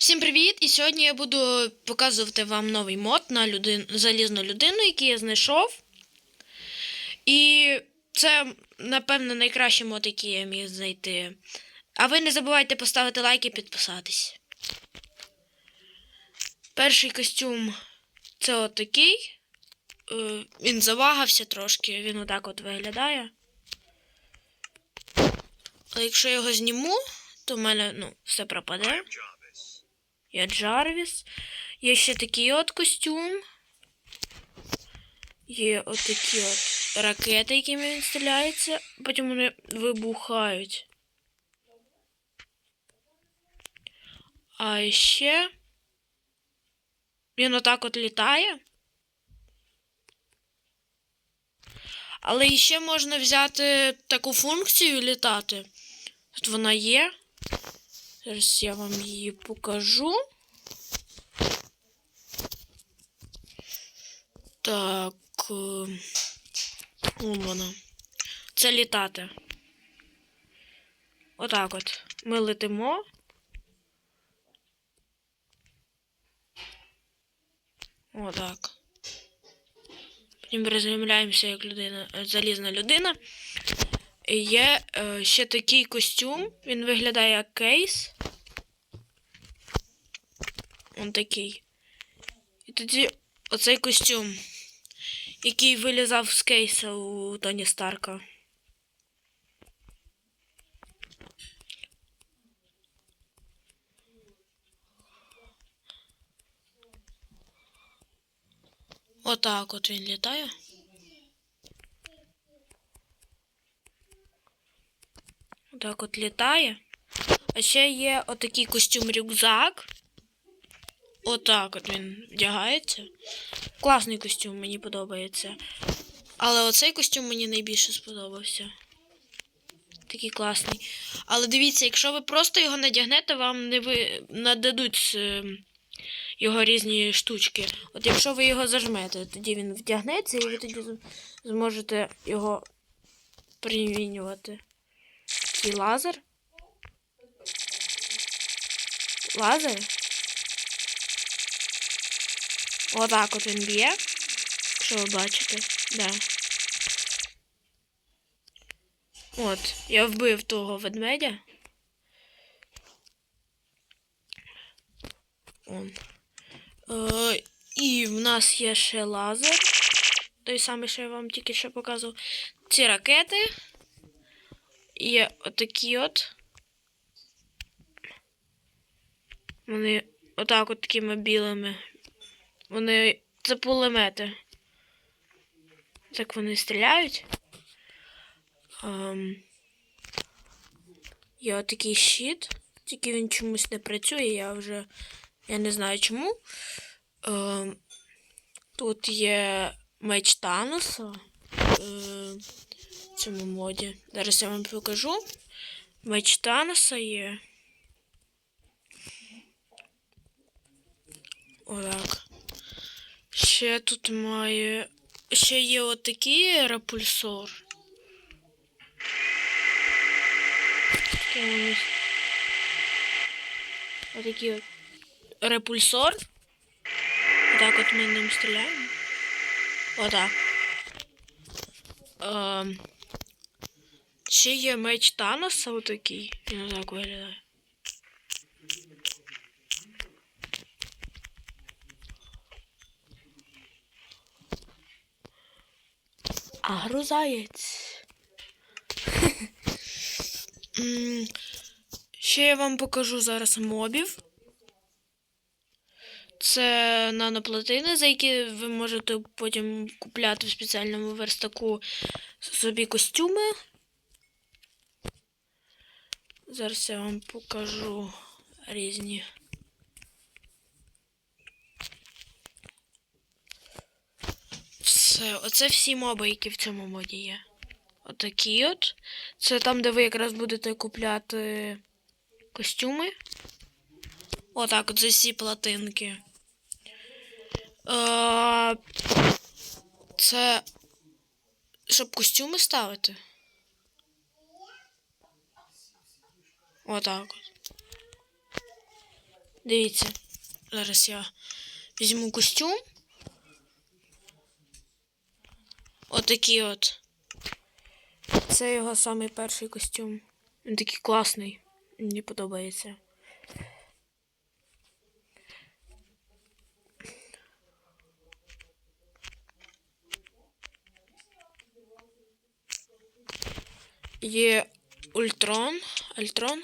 Всім привіт! І сьогодні я буду показувати вам новий мод на людин... залізну людину, який я знайшов. І це, напевно, найкращий мод, який я міг знайти. А ви не забувайте поставити лайк і підписатись. Перший костюм це отакий. Е, Він завагався трошки, він отак от виглядає. А якщо я його зніму, то в мене ну, все пропаде. Я Джарвіс. Є ще такий от костюм. Є от такі от ракети, якими він стріляється. Потім вони вибухають. А ще він отак от літає. Але ще можна взяти таку функцію літати. Тут вона є. Зараз я вам її покажу. Так. е, Вон вона. Це літати. Отак от. Ми летимо. Отак. Потім приземляємося як людина, е, залізна людина. Є е, ще такий костюм. Він виглядає як кейс. Он такий. І тоді оцей костюм, який вилізав з кейса у Тоні Старка. Отак от він літає. Так от літає. А ще є отакий костюм-рюкзак. Отак от він вдягається. Класний костюм, мені подобається. Але оцей костюм мені найбільше сподобався. Такий класний. Але дивіться, якщо ви просто його надягнете, вам не ви... нададуть е, його різні штучки. От якщо ви його зажмете, тоді він вдягнеться і ви тоді зможете його примінювати. І лазер. Лазер. Отак от він б'є. Що ви бачите? Да. От, я вбив того ведмедя. Он. Е, і в нас є ще лазер. Той самий, що я вам тільки що показував. Ці ракети. Є отакі от. Вони отак от такими білими. Вони. Це пулемети. Так вони стріляють. Ем, є отакий щит. Тільки він чомусь не працює, я вже. Я не знаю чому. Ем, тут є меч Таноса. Е, в цьому моді. Зараз я вам покажу. Меч Таноса є. Отак. Ще тут має. Ще є отакий репульсор. Отакий от репульсор. Отак от ми ним стріляємо. Отак. Ем, ще є меч Таноса отакий. Він отак виглядає. А грузаєць. Ще я вам покажу зараз мобів. Це наноплатини, за які ви можете потім купляти в спеціальному верстаку собі костюми. Зараз я вам покажу різні. Все, оце всі моби, які в цьому моді є. Отакі от. Це там, де ви якраз будете купляти костюми. Отак, от за всі платинки. Це щоб костюми ставити. Отак от. Дивіться. Зараз я візьму костюм. Отакий от. Це його самий перший костюм. Він такий класний. Мені подобається. Є Ультрон, Альтрон.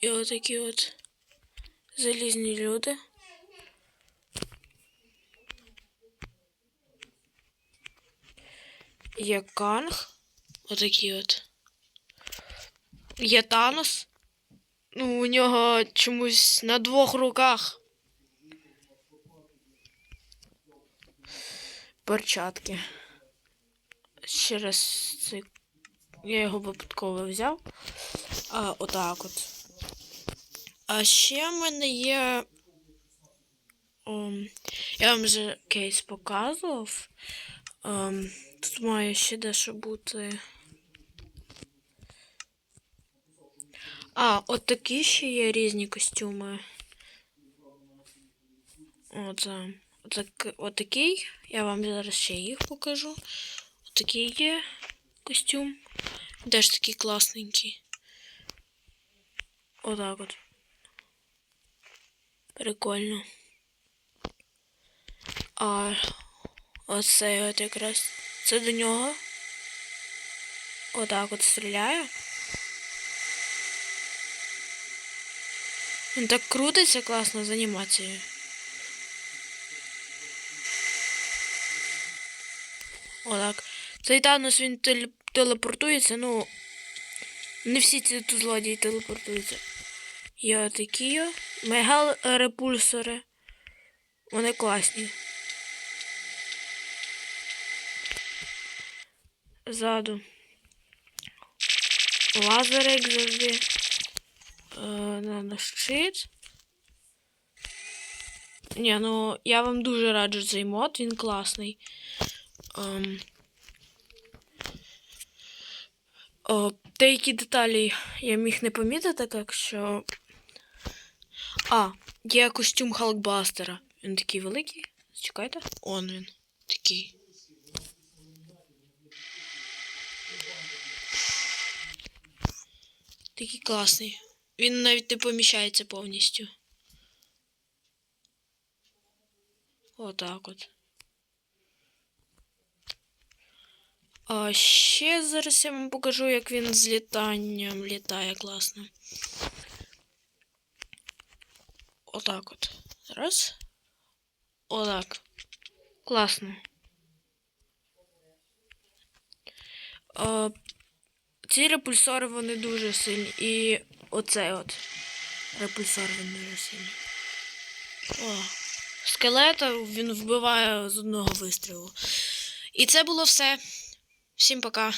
І отакі от залізні люди. Є Канг. Отакі от. Є Танос. Ну, у нього чомусь на двох руках. Перчатки. Через цей. Я його випадково взяв. А, отак от. А ще в мене є. ем, я вам вже кейс показував. Ем, тут має ще дещо бути. А, от такі ще є різні костюми. Оце. Отак, отакий. Я вам зараз ще їх покажу. Отакий є костюм. Теж такий класненький. Отак от. Прикольно. А оцей от якраз це до нього. Отак от стріляє. Він так крутиться класно з анімацією. Отак. Цей Танос він теле- телепортується, ну. Не всі ці тут злодії телепортуються. Є такі о, мега репульсори. Вони класні. Ззаду. Лазер, як завжди. Е, на щит. Ні, ну я вам дуже раджу цей мод, він класний. Ем, о, деякі деталі я міг не помітити, так що. А, є костюм Халкбастера. Він такий великий. Чекайте. Он він. Такий. Такий класний. Він навіть не поміщається повністю. Отак от. А ще зараз я вам покажу, як він з літанням літає класно. Отак от. Раз. Отак. Класно. А, ці репульсори вони дуже сильні. І оцей от репульсор він дуже сильний. О, скелета він вбиває з одного вистрілу. І це було все. Всім пока.